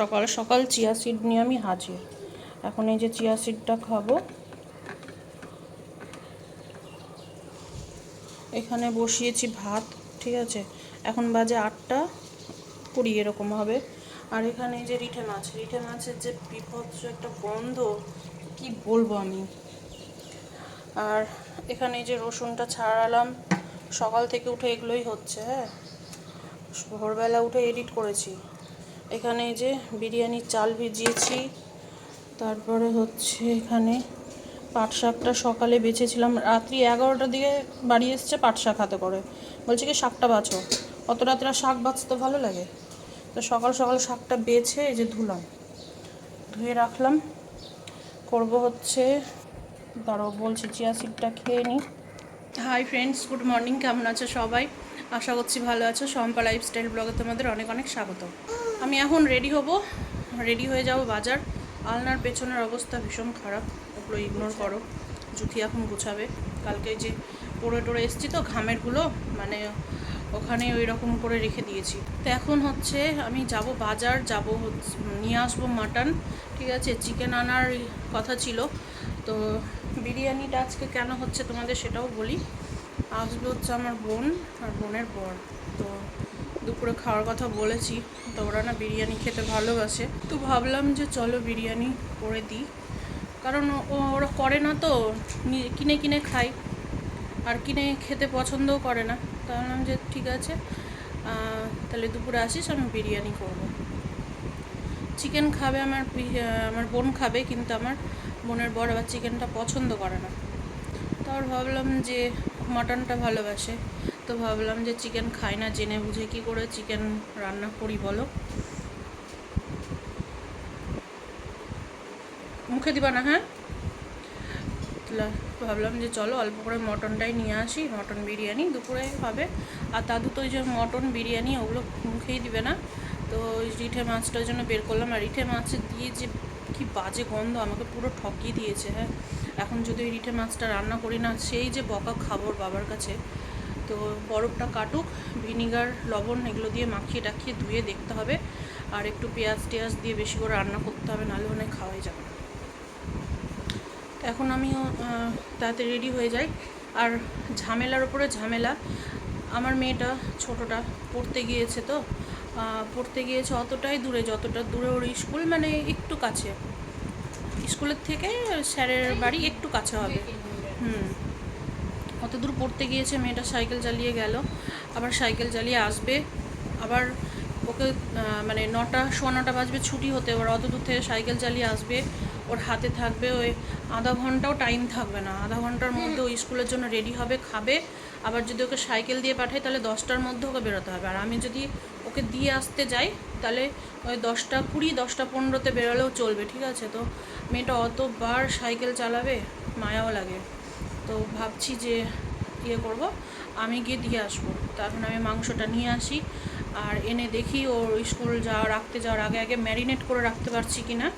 সকাল সকাল chia seed নিয়ে আমি হাজির। এখন এই যে চিয়া সিডটা খাব। এখানে বসিয়েছি ভাত, ঠিক আছে? এখন বাজে আটটা কুড়ি, এরকম হবে। আর এখানে এই যে রিঠে মাছ, রিঠে মাছের যে বিভৎস একটা গন্ধ, কি বলব আমি? আর এখানে এই যে রসুনটা ছাড়ালাম, সকাল থেকে উঠে এগুলোই হচ্ছে হ্যাঁ? ভোরবেলা উঠে এডিট করেছি। এখানে এই যে বিরিয়ানির চাল ভিজিয়েছি। তারপরে হচ্ছে এখানে পাট শাকটা সকালে বেছেছিলাম। রাত্রি এগারোটার দিকে বাড়ি এসছে পাট শাক হাতে করে। বলছে কি, শাকটা বাছো। অত রাত্রে শাক বাঁচতে ভালো লাগে? তো সকাল সকাল শাকটা বেছে এই যে ধুলাম। ধুয়ে রাখলাম। করব হচ্ছে, দাঁড়াও বলছি, চিয়া সিডটা খেয়ে নিই হাই ফ্রেন্ডস, গুড মর্নিং, কেমন আছো সবাই? আশা করছি ভালো আছো। শম্পা লাইফস্টাইল ব্লগে তোমাদের অনেক অনেক স্বাগত। আমি এখন রেডি হব। রেডি হয়ে যাব বাজার। আলনার পেছনের অবস্থা ভীষণ খারাপ। ওগুলো ইগনোর করো। জুথি এখন গুছাবে। কালকে যে পড়ে টড়ে এসেছি তো ঘামেরগুলো মানে ওখানে ওই রকম করে রেখে দিয়েছি। তো এখন হচ্ছে আমি যাব বাজার, যাব নিয়ে আসব মাটন ঠিক আছে? চিকেন আনার কথা ছিল। তো বিরিয়ানিটা আজকে কেন হচ্ছে তোমাদের সেটাও বলি। আসবে হচ্ছে আমার বোন আর বোনের বর। তো দুপুরে খাওয়ার কথা বলেছি তো ওরা না বিরিয়ানি খেতে ভালোবাসে। তো ভাবলাম যে চলো বিরিয়ানি করে দিই। কারণ ওরা করে না তো কিনে কিনে খায়। আর কিনে খেতে পছন্দও করে না। তা যে ঠিক আছে তাহলে দুপুরে আসিস, আমি বিরিয়ানি করব। চিকেন খাবে আমার আমার বোন খাবে, কিন্তু আমার বোনের বর আবার চিকেনটা পছন্দ করে না। তারপর ভাবলাম যে মাটনটা ভালোবাসে। তো ভাবলাম যে চিকেন খাই না, জেনে বুঝে কি করে চিকেন রান্না করি বলো? মুখে দিবা না হ্যাঁ? ভাবলাম যে চলো অল্প করে মটনটাই নিয়ে আসি, মটন বিরিয়ানি দুপুরে হবে। আর দাদু তো ওই যে মটন বিরিয়ানি ওগুলো মুখেই দিবে না। তো ওই রিঠে মাছটার জন্য বের করলাম। আর রিঠে মাছ দিয়ে যে কি বাজে গন্ধ, আমাকে পুরো ঠকিয়ে দিয়েছে হ্যাঁ? এখন যদি ওই রিঠে মাছটা রান্না করি না, সেই যে বকা খাবার বাবার কাছে। তো বরফটা কাটুক, ভিনিগার, লবণ এগুলো দিয়ে মাখিয়ে টাখিয়ে ধুয়ে দেখতে হবে। আর একটু পেঁয়াজ টেয়াজ দিয়ে বেশি করে রান্না করতে হবে, নাহলে অনেক খাওয়াই যাবে না। এখন আমিও তাড়াতাড়ি রেডি হয়ে যাই। আর ঝামেলার ওপরে ঝামেলা। আমার মেয়েটা ছোটোটা, পড়তে গিয়েছে তো। পড়তে গিয়েছে অতটাই দূরে, যতটা দূরে ওর স্কুল মানে একটু কাছে। স্কুলের থেকে স্যারের বাড়ি একটু কাছে হবে। হুম। অত দূর পড়তে গিয়েছে, মেয়েটা সাইকেল চালিয়ে গেল। আবার সাইকেল চালিয়ে আসবে। আবার ওকে মানে নটা, সোয়া নটা বাজবে, ছুটি হতে। ওর অত দূর থেকে সাইকেল চালিয়ে আসবে। ওর হাতে থাকবে ওই আধা ঘন্টাও টাইম থাকবে না। আধা ঘণ্টার মধ্যে ওই স্কুলের জন্য রেডি হবে, খাবে। আবার যদি ওকে সাইকেল দিয়ে পাঠাই তাহলে দশটার মধ্যে ওকে বেরোতে হবে। আর আমি যদি ওকে দিয়ে আসতে যাই, তাহলে ওই দশটা কুড়ি, দশটা পনেরোতে বেরোলেও চলবে, ঠিক আছে? তো মেয়েটা অতবার সাইকেল চালাবে, মায়াও লাগে। তো ভাবছি যে ইয়ে করব। আমি গিয়ে দিয়ে আসব। তখন আমি মাংসটা নিয়ে আসি আর এনে দেখি ওর স্কুল যাওয়া রাখতে যাওয়ার আগে আগে ম্যারিনেট করে রাখতে পারছি কি না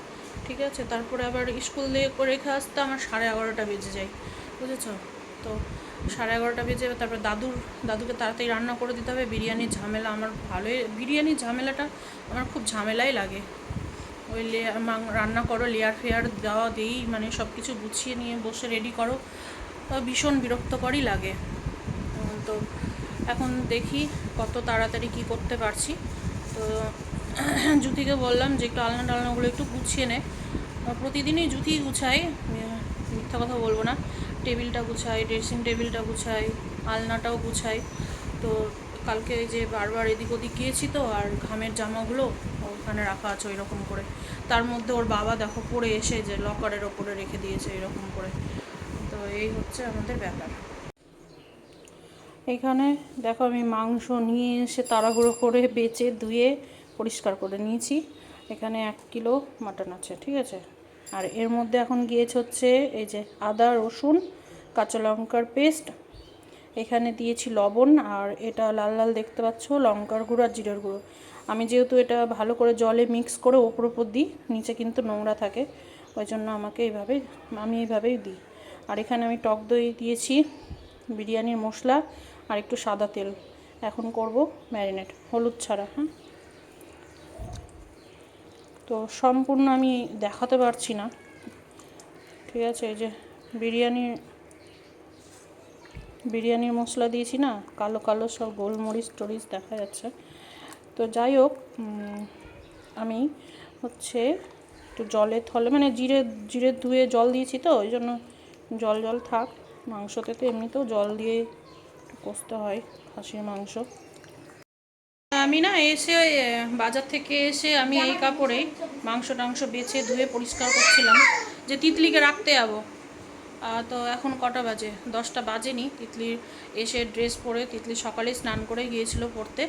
ঠিক আছে? তারপরে আবার স্কুল দিয়ে রেখে আসতে আমার সাড়ে এগারোটা বেজে যায়, বুঝেছ? তো সাড়ে এগারোটা বেজে যাবে তারপর দাদুর, দাদুকে তাড়াতাড়ি রান্না করে দিতে হবে। বিরিয়ানির ঝামেলা আমার ভালোই, বিরিয়ানির ঝামেলাটা আমার খুব ঝামেলাই লাগে। ওই লেয়ার রান্না করো, লেয়ার ফেয়ার দেওয়া দিই মানে সব কিছু গুছিয়ে নিয়ে বসে রেডি করো। ভীষণ বিরক্তকরই লাগে। তো এখন দেখি কত তাড়াতাড়ি কি করতে পারছি। তো জুতিকে বললাম যে একটু আলনা টালনাগুলো একটু গুছিয়ে নে। প্রতিদিনই জুতি গুছাই মিথ্যা কথা বলব না। টেবিলটা গুছাই ড্রেসিং টেবিলটা গুছাই আলনাটাও গুছাই তো কালকে যে বারবার এদিক ওদিক গিয়েছি তো, আর ঘামের জামাগুলো ওখানে রাখা আছে ওই রকম করে। তার মধ্যে ওর বাবা দেখো পড়ে এসে যে লকারের ওপরে রেখে দিয়েছে এরকম করে। এই হচ্ছে আমাদের ব্যাপার। এখানে দেখো আমি মাংস নিয়ে এসে তাড়াহুড়ো করে বেচে ধুয়ে পরিষ্কার করে নিয়েছি। এখানে এক কিলো মাটন আছে, ঠিক আছে? আর এর মধ্যে এখন গিয়েছে হচ্ছে এই যে আদা, রসুন, কাঁচা লঙ্কার পেস্ট। এখানে দিয়েছি লবণ আর এটা লাল লাল দেখতে পাচ্ছ, লঙ্কার গুঁড়ো আর জিরের গুঁড়ো। আমি যেহেতু এটা ভালো করে জলে মিক্স করে ওপর ওপর দিই, নিচে কিন্তু নোংরা থাকে, ওই জন্য আমাকে এইভাবেই আমি এইভাবেই দিই। আর এখানে আমি টক দই দিয়েছি, বিরিয়ানির মশলা আর একটু সাদা তেল। এখন করব ম্যারিনেট, হলুদ ছাড়া হ্যাঁ? তো সম্পূর্ণ আমি দেখাতে পারছি না। ঠিক আছে, এই যে বিরিয়ানি, বিরিয়ানির মশলা দিয়েছি না, কালো কালো সব গোলমরিচ টরিচ দেখা যাচ্ছে। তো যাই হোক আমি হচ্ছে একটু জলে থলে মানে জিরে জিরে ধুয়ে জল দিয়েছি তো, ওই জন্য জল জল থাক। মাংসতে তো এমনিতেও জল দিয়ে কষতে হয়, খাসির মাংস। আমি না এসে বাজার থেকে এসে আমি এই কাপড়ে মাংস, টাংস বেছে ধুয়ে পরিষ্কার করছিলাম যে তিতলিকে রাখতে যাব। তো এখন কটা বাজে? দশটা বাজেনি। তিতলির এসে ড্রেস পরে, তিতলি সকালে স্নান করে গিয়েছিল পড়তে।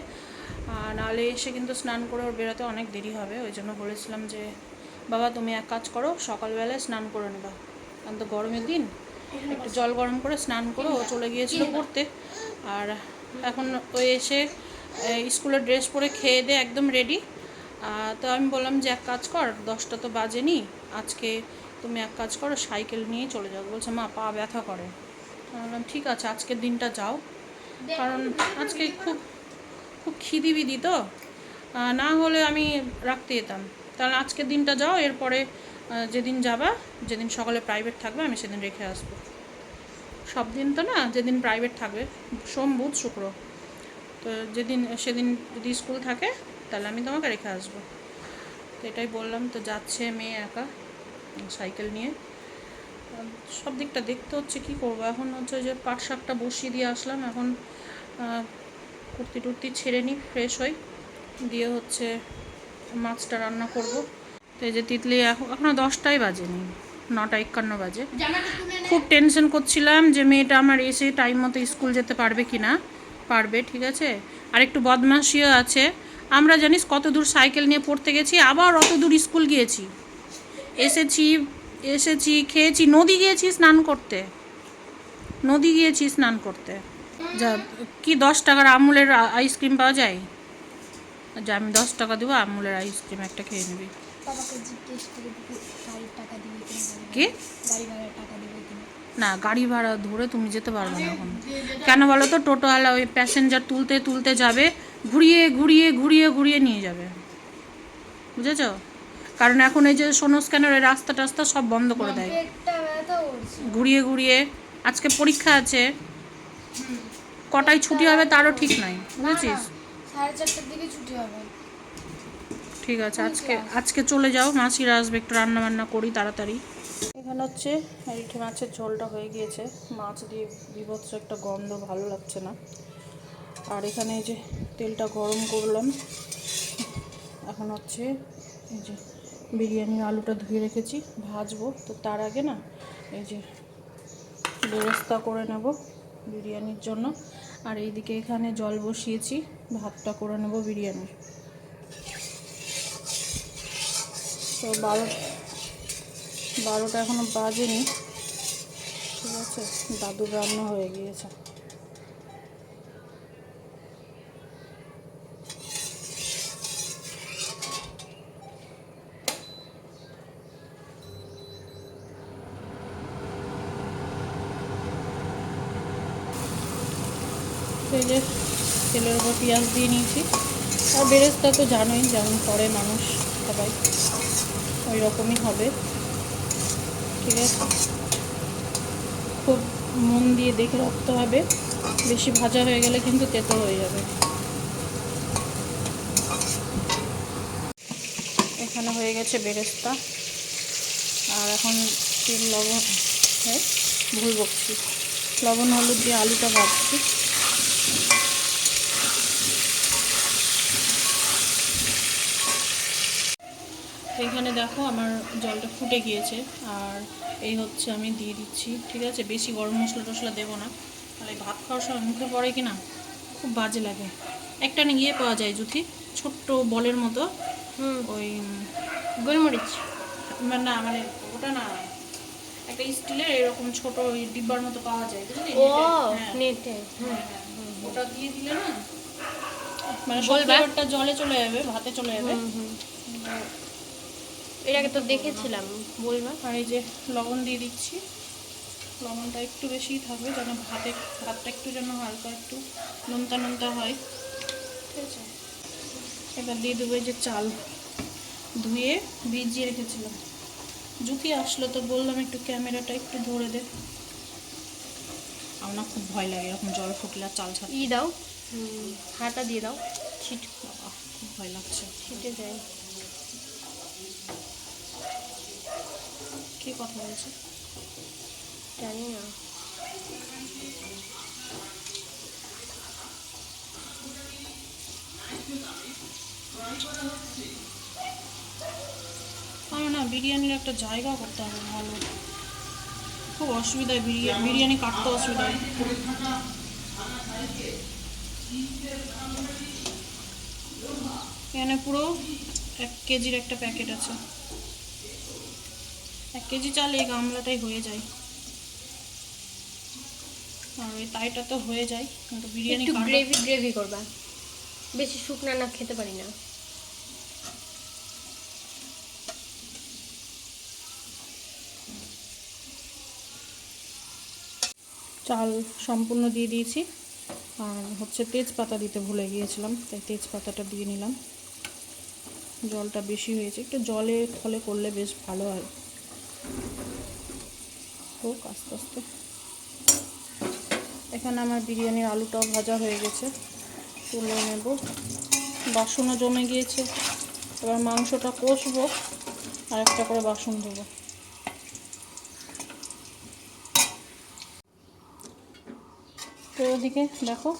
নাহলে এসে কিন্তু স্নান করে ওর বেরোতে অনেক দেরি হবে। ওই জন্য বলেছিলাম যে, বাবা তুমি এক কাজ করো, সকালবেলায় স্নান করে নেবা। কারণ তো গরমের দিন একটু জল গরম করে স্নান করে ও চলে গিয়েছিল পড়তে। আর এখন ও এসে স্কুলের ড্রেস পরে খেয়ে দিয়ে একদম রেডি তো আমি বললাম যে, এক কাজ কর, দশটা তো বাজেনি, আজকে তুমি এক কাজ করো, সাইকেল নিয়ে চলে যাও। বলছে, মা, পা ব্যথা করে। বললাম, ঠিক আছে আজকের দিনটা যাও। কারণ আজকে খুব খুব খিদি বিদি তো না হলে আমি রাখতে যেতাম। তাহলে আজকের দিনটা যাও, এরপরে যেদিন যাবা, যেদিন সকালে প্রাইভেট থাকবে, আমি সেদিন রেখে আসব। সব দিন তো না, যেদিন প্রাইভেট থাকবে, সোম, বুধ, শুক্র। তো যেদিন, সেদিন যদি স্কুল থাকে, তাহলে আমি তোমাকে রেখে আসব। তো এটাই বললাম, তো যাচ্ছে মেয়ে একা সাইকেল নিয়ে। সব দিকটা দেখতে হচ্ছে কি করব। এখন হচ্ছে যে পাট শাকটা বসিয়ে দিয়ে আসলাম, এখন কুর্তি টুর্তি ছেড়ে নিই ফ্রেশ হই। দিয়ে হচ্ছে মাছটা রান্না করব। এই যে তিতলি এখন এখনও দশটাই বাজেনি নটা একান্ন বাজে। খুব টেনশন করছিলাম যে মেয়েটা আমার এসে টাইম মতো স্কুল যেতে পারবে কি না পারবে ঠিক আছে? আর একটু বদমাশিও আছে। আমরা জানিস কত দূর সাইকেল নিয়ে পড়তে গেছি আবার অত দূর স্কুল গিয়েছি। এসেছি এসেছি খেয়েছি নদী গিয়েছি স্নান করতে। নদী গিয়েছি স্নান করতে। যা কি দশ টাকার আমুলের আইসক্রিম পাওয়া যায়? যা আমি দশ টাকা দেবো আমুলের আইসক্রিম একটা খেয়ে নিবি। বাবাকে জিজ্ঞেস করে গাড়ির টাকা দিবে কি? গাড়ি ভাড়ার টাকা দিবে না গাড়ি ভাড়া ধরে তুমি যেতে পারবে না এখন। কেন বলো তো টোটোওয়ালা ওই প্যাসেঞ্জার তুলতে তুলতে যাবে ঘুরিয়ে ঘুরিয়ে ঘুরিয়ে ঘুরিয়ে নিয়ে যাবে। বুঝেছ? কারণ এখন এই যে সোনো স্ক্যানের রাস্তা টাস্তা সব বন্ধ করে দেয়। ঘুরিয়ে ঘুরিয়ে আজকে পরীক্ষা আছে। কটায় ছুটি হবে তারও ঠিক নাই বুঝেছিস সাড়ে চারটার দিকে ছুটি হবে। ঠিক আছে আজকে আজকে চলে যাও মাসিরা আসবে একটু রান্না বান্না করি তাড়াতাড়ি। এখানে হচ্ছে রিঠে মাছের ঝোলটা হয়ে গিয়েছে। মাছ দিয়ে বিভৎস একটা গন্ধ ভালো লাগছে না। আর এখানে এই যে তেলটা গরম করলাম। এখন হচ্ছে এই যে বিরিয়ানির আলুটা ধুয়ে রেখেছি ভাজবো। তো তার আগে না এই যে ব্যবস্থা করে নেব বিরিয়ানির জন্য। আর এইদিকে এখানে জল বসিয়েছি ভাতটা করে নেব বিরিয়ানির। তো বারো বারোটা এখনও বাজেনি। ঠিক আছে দাদুর রান্না হয়ে গিয়েছে। তেলের উপর পেঁয়াজ দিয়ে নিয়েছি। আর বেরেস্তা তো জানোই, যেমন করে মানুষ সবাই। ওই রকমই হবে। ঠিক আছে? খুব মন দিয়ে দেখে রাখতে হবে। বেশি ভাজা হয়ে গেলে কিন্তু তেতো হয়ে যাবে। এখানে হয়ে গেছে বেরেস্তা। আর এখন তিল, লবণ হ্যাঁ ভুল বকছি। লবণ, হলুদ দিয়ে আলুটা ভাজছি। এখানে দেখো আমার জলটা ফুটে গিয়েছে। আর এই হচ্ছে আমি দিয়ে দিচ্ছি ঠিক আছে? বেশি গরম মশলা টশলা দেবো না। তাহলে ভাত খাওয়ার সময় মুখে পড়ে কি না খুব বাজে লাগে। একটা না ইয়ে পাওয়া যায় জুথি। ছোট্ট বলের মতো। ওই গোলমরিচ। মানে না মানে ওটা না একটা স্টিলের এরকম ছোট ওই ডিব্বার মতো পাওয়া যায় বুঝলি? হ্যাঁ, নেটে হ্যাঁ, হ্যাঁ, ওটা দিয়ে দিলে না মানে জলে চলে যাবে ভাতে চলে যাবে। এর আগে তো দেখেছিলাম বলবা? আর এই যে লবণ দিয়ে দিচ্ছি। লবণটা একটু বেশিই থাকবে যেন ভাতে ভাতটা একটু যেন হালকা একটু নোনতা নোনতা হয়। ঠিক আছে? এবার দিয়ে দেবো যে চাল। ধুয়ে ভিজিয়ে রেখেছিলাম। জুতি আসলো তো বললাম একটু ক্যামেরাটা একটু ধরে দে। আমার খুব ভয় লাগে এরকম জল ফুটলে চাল ছাড় ই দাও। হাতা দিয়ে দাও। ছিট খুব ভয় লাগছে। ছিটে যায়। কে কথা বলছে? জানি না আমার না বিরিয়ানির একটা জায়গা করতে হবে ভালো। খুব অসুবিধায় বিরিয়ানি বিরিয়ানি কাটতে অসুবিধা। এখানে পুরো? এক কেজির একটা প্যাকেট আছে। এক কেজি চাল এই গামলাটাই হয়ে যায়। আর ওই তাইটা তো হয়ে যায় কিন্তু বিরিয়ানি একটু গ্রেভি গ্রেভি করবা। বেশি শুকনা না খেতে পারি না। চাল সম্পূর্ণ দিয়ে দিয়েছি। আর হচ্ছে তেজপাতা দিতে ভুলে গিয়েছিলাম তাই তেজপাতাটা দিয়ে নিলাম। জলটা বেশি হয়েছে একটু জলে ফলে করলে বেশ ভালো হয়। হোক, আস্তে আস্তে। এখানে আমার বিরিয়ানির আলুটাও ভাজা হয়ে গেছে। তুলে নেব। বাসনও জমে গিয়েছে। এবার মাংসটা কষবো আর একটা করে বাসন দেবো তো ওদিকে দেখো,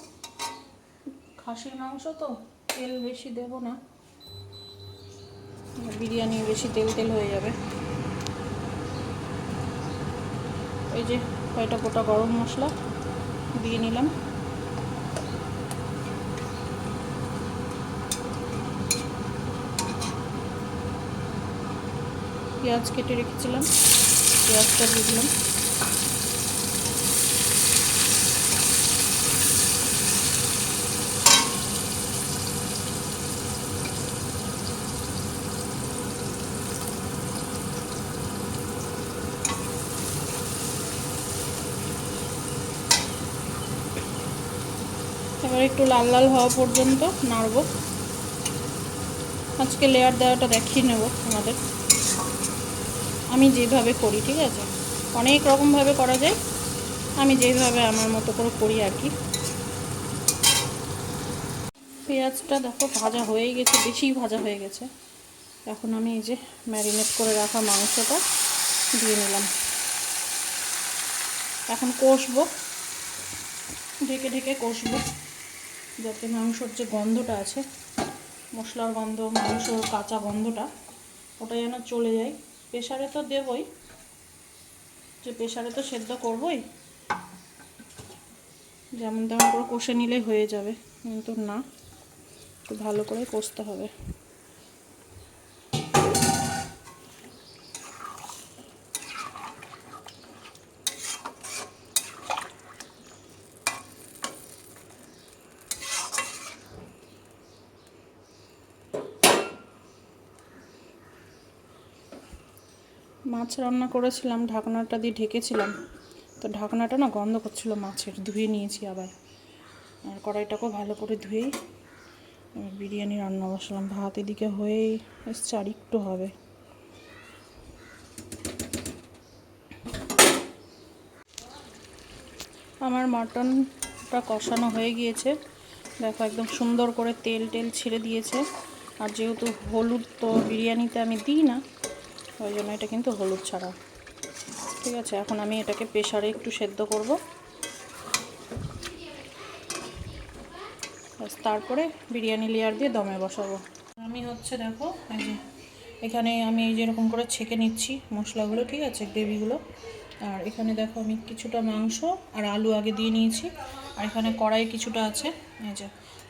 খাসির মাংস তো তেল বেশি দেব না। বিরিয়ানি বেশি তেল তেল হয়ে যাবে। এই যে কয়টা গোটা গরম মশলা দিয়ে নিলাম। পেঁয়াজ কেটে রেখেছিলাম পেঁয়াজটা দিয়ে দিলাম। এবার একটু লাল লাল হওয়া পর্যন্ত নাড়বো। আজকে লেয়ার দেওয়াটা দেখিয়ে নেব আমাদের আমি যেভাবে করি, ঠিক আছে? অনেক রকমভাবে করা যায়। আমি যেভাবে আমার মতো করে করি আর কি। পেঁয়াজটা দেখো ভাজা হয়েই গেছে, বেশি ভাজা হয়ে গেছে। এখন আমি এই যে ম্যারিনেট করে রাখা মাংসটা দিয়ে নিলাম। এখন কষবো। ঢেকে ঢেকে কষবো। যাতে মাংসর যে গন্ধটা আছে, মশলার গন্ধ, মাংসর কাঁচা গন্ধটা, ওটা যেন চলে যায়। প্রেশারে তো দেবই। যে প্রেশারে তো সেদ্ধ করবই, যেমন তেমন করে কষে নিলেই হয়ে যাবে। কিন্তু না, একটু ভালো করে কষতে হবে। মাছ রান্না করেছিলাম, ঢাকনাটা দিয়ে ঢেকেছিলাম। তো ঢাকনাটা না গন্ধ করছিল মাছের, ধুয়ে নিয়েছি আবার। আর কড়াইটাকেও ভালো করে ধুয়েই বিরিয়ানি রান্না বসালাম। ভাত এদিকে হয়েই এসছে, আর একটু হবে। আমার মাটনটা কষানো হয়ে গিয়েছে। দেখো একদম সুন্দর করে তেল টেল ছেড়ে দিয়েছে। আর যেহেতু হলুদ তো বিরিয়ানিতে আমি দিই না ওই জন্য এটা কিন্তু হলুদ ছাড়া। ঠিক আছে, এখন আমি এটাকে প্রেশারে একটু সেদ্ধ করব। তারপরে বিরিয়ানি লেয়ার দিয়ে দমে বসাবো। আমি হচ্ছে দেখো, এই যে এখানে আমি এই যেরকম করে ছেঁকে নিচ্ছি মশলাগুলো, ঠিক আছে, গ্রেভিগুলো। আর এখানে দেখো আমি কিছুটা মাংস আর আলু আগে দিয়ে নিয়েছি। আর এখানে কড়াই কিছুটা আছে, এই যে,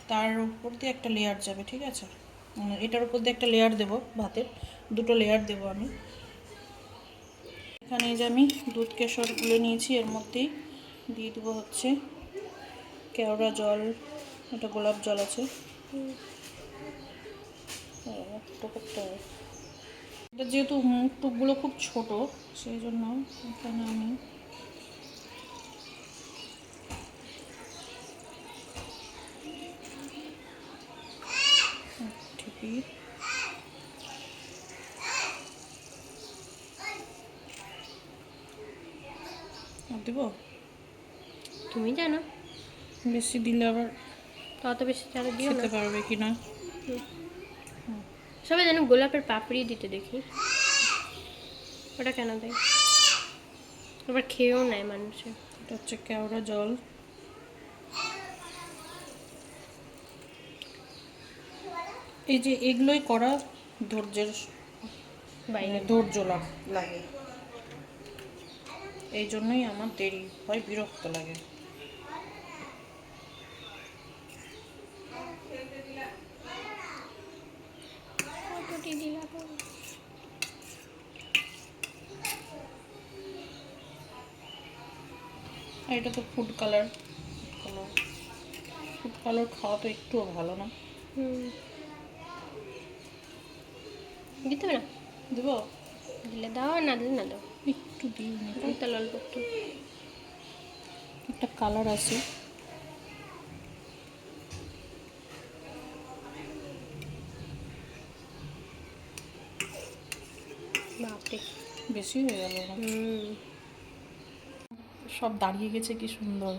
তার উপর দিয়ে একটা লেয়ার যাবে, ঠিক আছে। এটার উপর দিয়ে একটা লেয়ার দেবো ভাতের। দুটো লেয়ার দেবো আমি। এখানে যে আমি দুধ কেশর গুলে নিয়েছি এর মধ্যেই দিয়ে দেবো হচ্ছে কেওড়া জল এটা গোলাপ জল আছে। হ্যাঁ, এটা যেহেতু মুখ টুকগুলো খুব ছোট সেই জন্য এখানে আমি কপি দেব? তুমি জানো। বেশি দিলে আবার তত বেশি চারা দিও খেতে পারবে কি না? সবাই জানো গোলাপের পাপড়ি দিতে দেখি। ওটা কেন দেয়? এবার খেয়েও নেয় মানুষে। এটা হচ্ছে কেওড়া জল। এই যে এগুলোই করা ধৈর্যের বাইরে। মানে ধৈর্য লাগ- এই জন্যই আমার দেরি হয় বিরক্ত লাগে। এটা তো food colour colour food colour খাওয়া তো একটুও ভালো না। হুম। দিতে হবে না দেবো দিলে দাও না দিলে না দাও। একটু দিই তাহলে অল্প একটু একটা কালার আছে। বাপরে। বেশি হয়ে গেল সব দাঁড়িয়ে গেছে কি সুন্দর।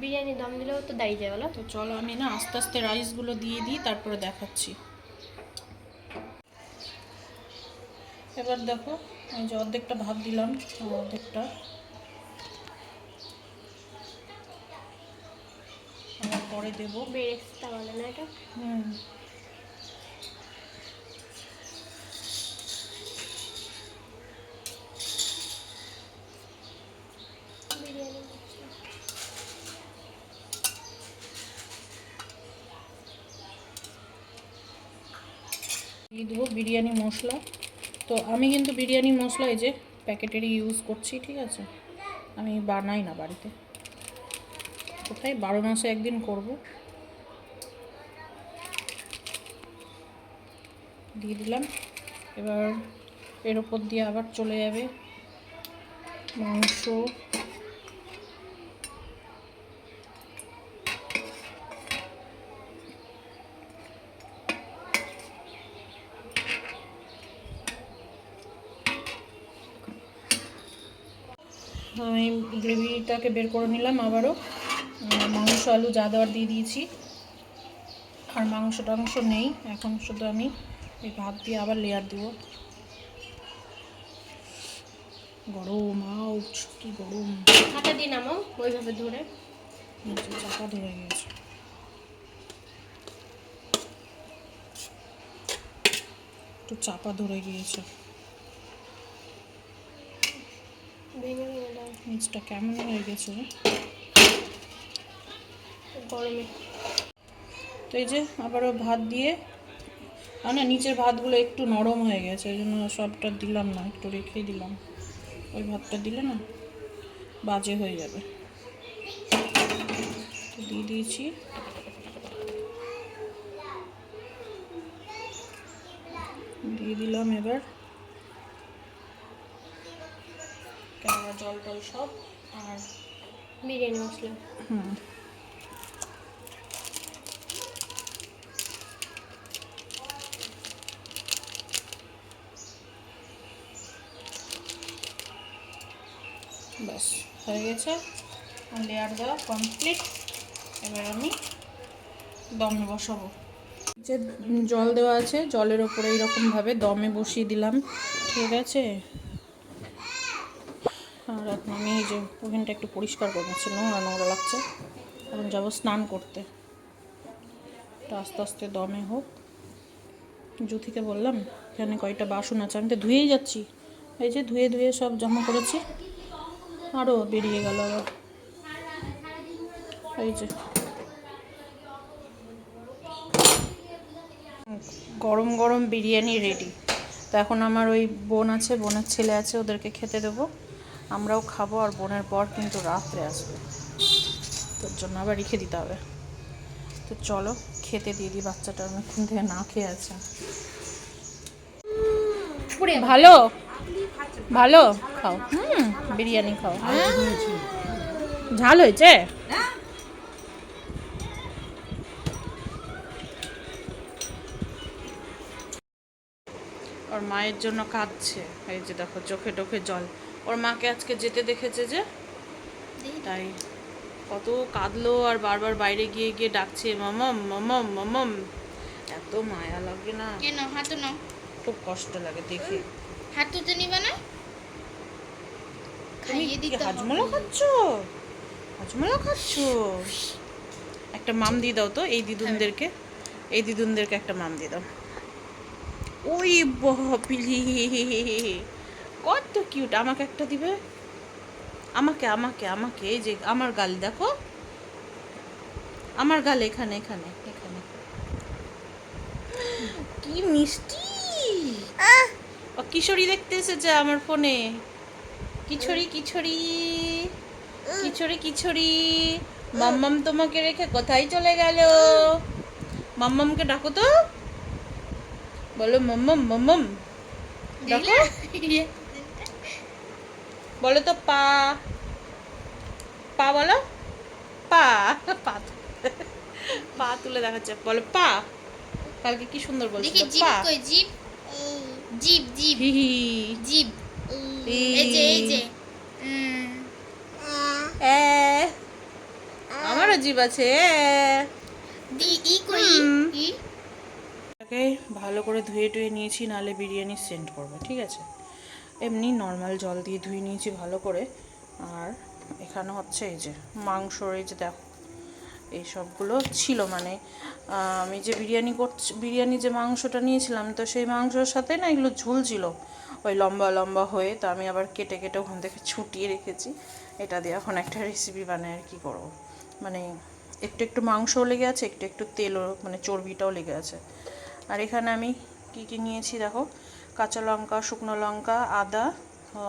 বিরিয়ানি দম দিলেও তো দাঁড়িয়ে যায় বলো। তো চলো আমি না আস্তে আস্তে রাইসগুলো দিয়ে দিই তারপরে দেখাচ্ছি। এবার দেখো এই যে অর্ধেকটা ভাত দিলাম অর্ধেকটা। পরে দেবো। বেরেস্তা বলে না এটা? হুম। দিয়ে দেবো বিরিয়ানি মশলা। তো আমি কিন্তু বিরিয়ানি মশলা এই যে প্যাকেটেরই ইউজ করছি, ঠিক আছে? আমি বানাই না বাড়িতে। কোথায়? বারো মাসে একদিন করব। দিয়ে দিলাম। এবার এর ওপর দিয়ে আবার চলে যাবে মাংস। আমি গ্রেভিটাকে বের করে নিলাম আবারও। মাংস আলু যা দেওয়ার দিয়ে দিয়েছি। আর মাংস টাংস নেই। এখন শুধু আমি এই ভাত দিয়ে আবার লেয়ার দিব। গরম আউট কি গরম। হাতা দিয়ে নামাও ওইভাবে ধরে। চাপা ধরে গেছে। একটু চাপা ধরে গিয়েছে। ভেঙে নিচটা কেমন হয়ে গেছে? গরমে। তো এই যে আবারও ভাত দিয়ে আর না নিচের ভাতগুলো একটু নরম হয়ে গেছে ওই জন্য সবটা দিলাম না একটু রেখেই দিলাম। ওই ভাতটা দিলে না বাজে হয়ে যাবে। তো দিয়ে দিয়েছি। দিয়ে দিলাম এবার জল টল সব আর বিরিয়ানি মশলা। হুম। ব্যাস হয়ে গেছে। লেয়ার দেওয়া কমপ্লিট এবার আমি দমে বসাবো। যে জল দেওয়া আছে জলের ওপরে এইরকমভাবে দমে বসিয়ে দিলাম। ঠিক আছে? আর এখন আমি এই যে ওখানটা একটু পরিষ্কার করে নিচ্ছি নোংরা নোংরা লাগছে। এখন যাব স্নান করতে। তো আস্তে আস্তে দমে হোক। জুথিকে বললাম, এখানে কয়টা বাসন আছে, আমি তো ধুয়েই যাচ্ছি। এই যে ধুয়ে ধুয়ে সব জমা করেছি। আরও বেরিয়ে গেল আবার এই যে। গরম গরম বিরিয়ানি রেডি তো এখন আমার ওই বোন আছে, বোনের ছেলে আছে, ওদেরকে খেতে দেবো। আমরাও খাব আর বোনের পর কিন্তু রাত্রে আসবে। তোর জন্য আবার রেখে দিতে হবে। তো চলো, খেতে দিয়ে দিই বাচ্চাটা অনেকক্ষণ থেকে না খেয়ে আছে। ভালো? ভালো? খাও। হুম, বিরিয়ানি খাও। ঝাল হয়েছে? ওর মায়ের জন্য কাঁদছে। এই যে দেখো, চোখে টোখে জল। ওর মাকে আজকে যেতে দেখেছে যে? তাই। কত কাঁদলো আর বারবার বাইরে গিয়ে গিয়ে ডাকছে মামাম মামাম মামাম। এত মায়া লাগে না। কেন হাতু নাও। খুব কষ্ট লাগে দেখে। হাতুতে নিবে না? খাইয়ে দিতে হাজমলা খাচ্ছ? হাজমলা খাচ্ছ? একটা মাম দিয়ে দাও তো এই দিদুনদেরকে। এই দিদুনদেরকে একটা মাম দিয়ে দাও। ওই বহপিলি কত কিউট আমাকে একটা দিবে? আমাকে আমাকে আমাকে এই যে আমার গাল দেখো। আমার গাল এখানে এখানে এখানে। কি মিষ্টি! কিশোরী দেখতে এসেছে আমার ফোনে। কিছড়ি কিছড়ি কিছড়ি কিছড়ি মাম্মাম তোমাকে রেখে কোথায় চলে গেল? মাম্মামকে ডাকো তো। বলো মাম্মাম মাম্মাম। ডাকো। বলো তো পা। পা বলো। পা। পা পা তুলে দেখাচ্ছে। বলো পা। কালকে কি সুন্দর দেখি বলছিল জিপ পা। জিপ? জিপ জিপ। এই যে এই যে। আমারও জীব আছে এ। দি ই কই ই। ভালো করে ধুয়ে টুয়ে নিয়েছি নালে বিরিয়ানি সেন্ড করব ঠিক আছে? এমনি নর্মাল জল দিয়ে ধুয়ে নিয়েছি ভালো করে। আর এখানে হচ্ছে এই যে মাংসর এই যে দেখো, এই সবগুলো ছিল মানে আমি যে বিরিয়ানি করছি, বিরিয়ানি যে মাংসটা নিয়েছিলাম, তো সেই মাংসর সাথে না এগুলো ঝুল ছিল। ওই লম্বা লম্বা হয়ে তো আমি আবার কেটে কেটে ওখান থেকে ছুটিয়ে রেখেছি। এটা দিয়ে এখন একটা রেসিপি বানায় আর কি করব। মানে একটু একটু মাংসও লেগে আছে, একটু একটু তেলও মানে চর্বিটাও লেগে আছে। আর এখানে আমি কি কি নিয়েছি দেখো? কাঁচা লঙ্কা, শুকনো লঙ্কা, আদা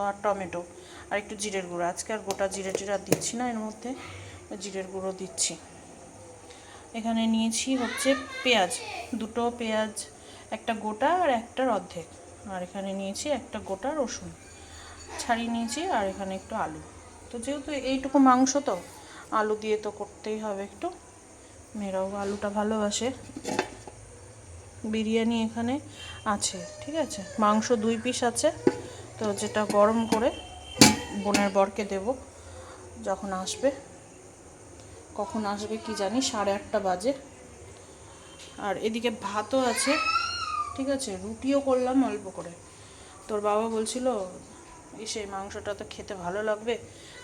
আর টমেটো আর একটু জিরের গুঁড়ো। আজকে আর গোটা জিরে টিরে দিচ্ছি না, এর মধ্যে জিরের গুঁড়ো দিচ্ছি। এখানে নিয়েছি হচ্ছে পেঁয়াজ, দুটো পেঁয়াজ, একটা গোটা আর একটার অর্ধেক। আর এখানে নিয়েছি একটা গোটা রসুন। ছাড়িয়ে নিয়েছি আর এখানে একটু আলু। তো যেহেতু এইটুকু মাংস তো, আলু দিয়ে তো করতেই হবে একটু। মেয়েরাও আলুটা ভালোবাসে। বিরিয়ানি এখানে আছে, ঠিক আছে? মাংস দুই পিস আছে, তো যেটা গরম করে বোনের বরকে দেব যখন আসবে। কখন আসবে কি জানি, সাড়ে আটটা বাজে। আর এদিকে ভাতও আছে, ঠিক আছে? রুটিও করলাম অল্প করে। তোর বাবা বলছিল সেই মাংসটা তো খেতে ভালো লাগবে,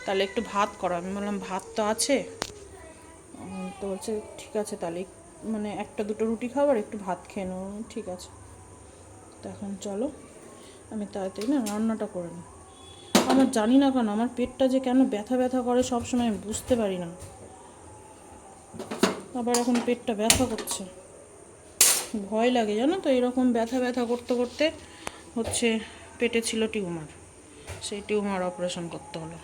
তাহলে একটু ভাত করো। আমি বললাম, ভাত তো আছে। তো বলছে, ঠিক আছে, তাহলে মানে একটা দুটো রুটি খাবার, একটু ভাত খেয়ে নেব ঠিক আছে। এখন চলো, আমি তাড়াতাড়ি না রান্নাটা করে নিই। আমার জানি না কেন, আমার পেটটা যে কেন ব্যথা ব্যথা করে সবসময় আমি বুঝতে পারি না। আবার এখন পেটটা ব্যথা করছে। ভয় লাগে, জানো তো, এরকম ব্যথা ব্যথা করতে করতে হচ্ছে পেটে ছিল টিউমার। সেই টিউমার অপারেশন করতে হলো।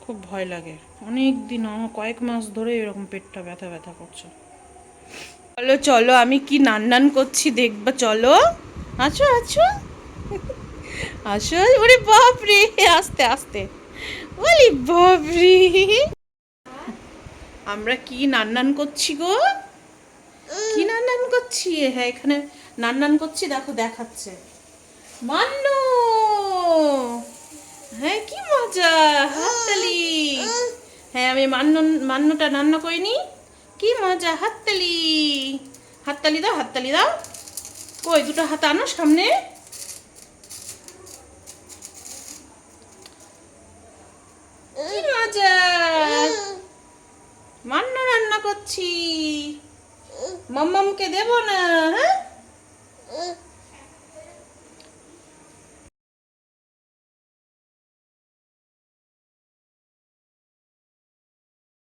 খুব ভয় লাগে। অনেক দিন আমার কয়েক মাস ধরে এরকম পেটটা ব্যথা ব্যথা করছে। চলো চলো, আমি কি নান নান করছি দেখবা, চলো। আছো আছো? আসো ওরে বাপরে আস্তে আস্তে। ওরে বাপরে। আমরা কি নান নান করছি গো? কি নান নান করছি? হ্যাঁ এখানে নান নান করছি দেখো দেখাচ্ছে। মান্নু! হ্যাঁ কি মজা হাততালি। হ্যাঁ আমি মান্য মান্নটা রান্না করিনি। কি মজা হাততালি। হাততালি দাও হাততালি দাও। কই দুটো হাত আনো সামনে। মান্য রান্না করছি। মাম্মামকে দেবো না হ্যাঁ?